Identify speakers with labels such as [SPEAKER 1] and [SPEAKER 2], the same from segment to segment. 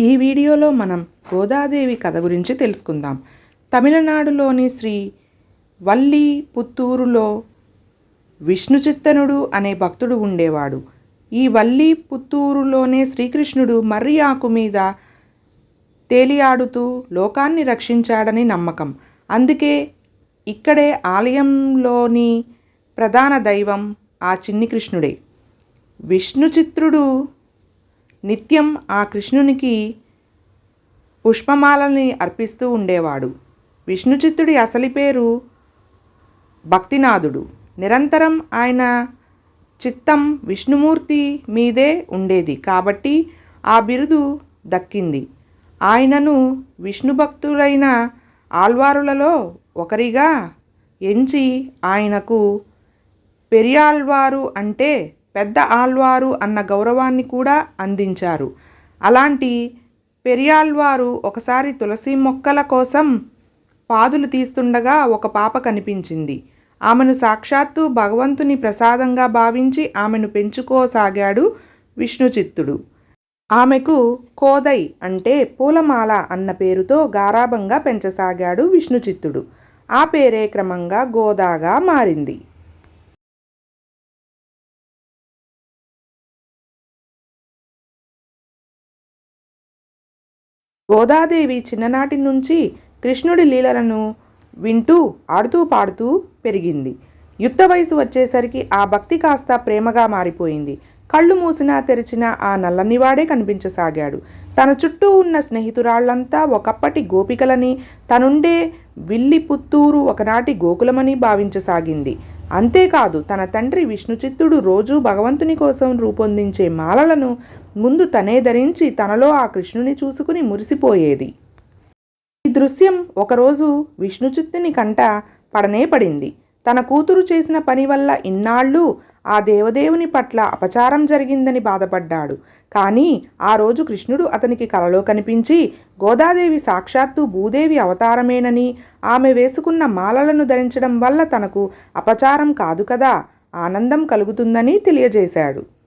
[SPEAKER 1] ఈ వీడియోలో మనం గోదాదేవి కథ గురించి తెలుసుకుందాం. తమిళనాడులోని శ్రీ వల్లి పుత్తూరులో విష్ణుచిత్తనుడు అనే భక్తుడు ఉండేవాడు. ఈ వల్లి పుత్తూరులోనే శ్రీకృష్ణుడు మర్రి ఆకు మీద తేలియాడుతూ లోకాన్ని రక్షించాడని నమ్మకం. అందుకే ఇక్కడే ఆలయంలోని ప్రధాన దైవం ఆ చిన్ని కృష్ణుడే. విష్ణు చిత్రుడు నిత్యం ఆ కృష్ణునికి పుష్పమాలని అర్పిస్తూ ఉండేవాడు. విష్ణుచిత్తుడి అసలి పేరు భక్తినాథుడు. నిరంతరం ఆయన చిత్తం విష్ణుమూర్తి మీదే ఉండేది. కాబట్టి ఆ బిరుదు దక్కింది. ఆయనను విష్ణు భక్తులైన ఆల్వారులలో ఒకరిగా ఎంచి ఆయనకు పెరియాళ్వారు అంటే పెద్ద ఆళ్వారు అన్న గౌరవాన్ని కూడా అందించారు. అలాంటి పెరియాళ్వారు ఒకసారి తులసి మొక్కల కోసం పాదులు తీస్తుండగా ఒక పాప కనిపించింది. ఆమెను సాక్షాత్తు భగవంతుని ప్రసాదంగా భావించి ఆమెను పెంచుకోసాగాడు విష్ణుచిత్తుడు. ఆమెకు కోదై అంటే పూలమాల అన్న పేరుతో గారాభంగా పెంచసాగాడు విష్ణుచిత్తుడు. ఆ పేరే క్రమంగా గోదాగా మారింది. గోదాదేవి చిన్ననాటి నుంచి కృష్ణుడి లీలలను వింటూ ఆడుతూ పాడుతూ పెరిగింది. యుక్త వయసు వచ్చేసరికి ఆ భక్తి కాస్త ప్రేమగా మారిపోయింది. కళ్ళు మూసినా తెరిచినా ఆ నల్లనివాడే కనిపించసాగాడు. తన చుట్టూ ఉన్న స్నేహితురాళ్ళంతా ఒకప్పటి గోపికలని తనుండే విల్లి పుత్తూరు ఒకనాటి గోకులమని భావించసాగింది. అంతేకాదు తన తండ్రి విష్ణుచిత్తుడు రోజూ భగవంతుని కోసం రూపొందించే మాలలను ముందు తనే ధరించి తనలో ఆ కృష్ణుని చూసుకుని మురిసిపోయేది. ఈ దృశ్యం ఒకరోజు విష్ణుచిత్తుని కంట పడనే పడింది. తన కూతురు చేసిన పని వల్ల ఇన్నాళ్ళు ఆ దేవదేవుని పట్ల అపచారం జరిగిందని బాధపడ్డాడు. కానీ ఆ రోజు కృష్ణుడు అతనికి కలలో కనిపించి గోదాదేవి సాక్షాత్తు భూదేవి అవతారమేనని ఆమె వేసుకున్న మాలలను ధరించడం వల్ల తనకు అపచారం కాదు కదా ఆనందం కలుగుతుందని తెలియజేశాడు.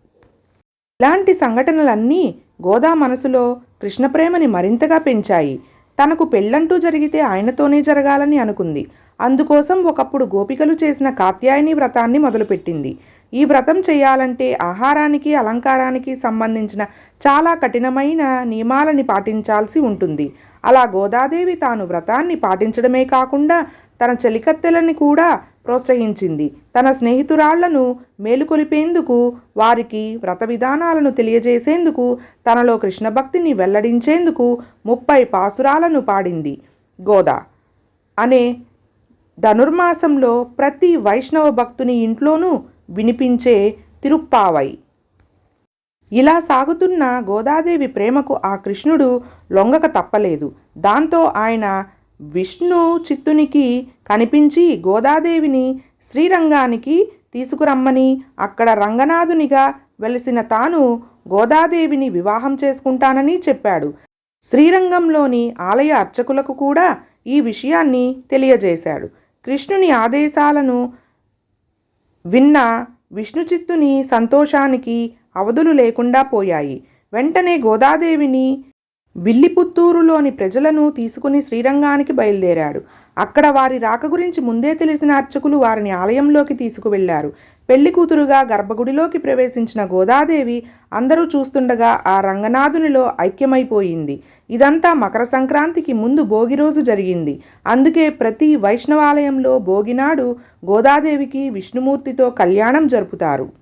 [SPEAKER 1] ఇలాంటి సంఘటనలన్నీ గోదా మనసులో కృష్ణప్రేమని మరింతగా పెంచాయి. తనకు పెళ్ళంటూ జరిగితే ఆయనతోనే జరగాలని అనుకుంది. అందుకోసం ఒకప్పుడు గోపికలు చేసిన కాత్యాయని వ్రతాన్ని మొదలుపెట్టింది. ఈ వ్రతం చేయాలంటే ఆహారానికి అలంకారానికి సంబంధించిన చాలా కఠినమైన నియమాలని పాటించాల్సి ఉంటుంది. అలా గోదాదేవి తాను వ్రతాన్ని పాటించడమే కాకుండా తన చెలికత్తెలని కూడా ప్రోత్సహించింది. తన స్నేహితురాళ్ళను మేలుకొలిపేందుకు వారికి వ్రత విధానాలను తెలియజేసేందుకు తనలో కృష్ణభక్తిని వెల్లడించేందుకు ముప్పై పాసురాలను పాడింది. గోదా అనే ధనుర్మాసంలో ప్రతి వైష్ణవ భక్తుని ఇంట్లోనూ వినిపించే తిరుప్పావై. ఇలా సాగుతున్న గోదాదేవి ప్రేమకు ఆ కృష్ణుడు లొంగక తప్పలేదు. దాంతో ఆయన విష్ణు చిత్తునికి కనిపించి గోదాదేవిని శ్రీరంగానికి తీసుకురమ్మని అక్కడ రంగనాథునిగా వెలిసిన తాను గోదాదేవిని వివాహం చేసుకుంటానని చెప్పాడు. శ్రీరంగంలోని ఆలయ అర్చకులకు కూడా ఈ విషయాన్ని తెలియజేశాడు. కృష్ణుని ఆదేశాలను విన్న విష్ణుచిత్తుని సంతోషానికి అవధులు లేకుండా పోయాయి. వెంటనే గోదాదేవిని విల్లిపుత్తూరులోని ప్రజలను తీసుకుని శ్రీరంగానికి బయలుదేరాడు. అక్కడ వారి రాక గురించి ముందే తెలిసిన అర్చకులు వారిని ఆలయంలోకి తీసుకువెళ్ళారు. పెళ్ళి కూతురుగా గర్భగుడిలోకి ప్రవేశించిన గోదాదేవి అందరూ చూస్తుండగా ఆ రంగనాథునిలో ఐక్యమైపోయింది. ఇదంతా మకర సంక్రాంతికి ముందు భోగి రోజు జరిగింది. అందుకే ప్రతి వైష్ణవాలయంలో భోగినాడు గోదాదేవికి విష్ణుమూర్తితో కళ్యాణం జరుపుతారు.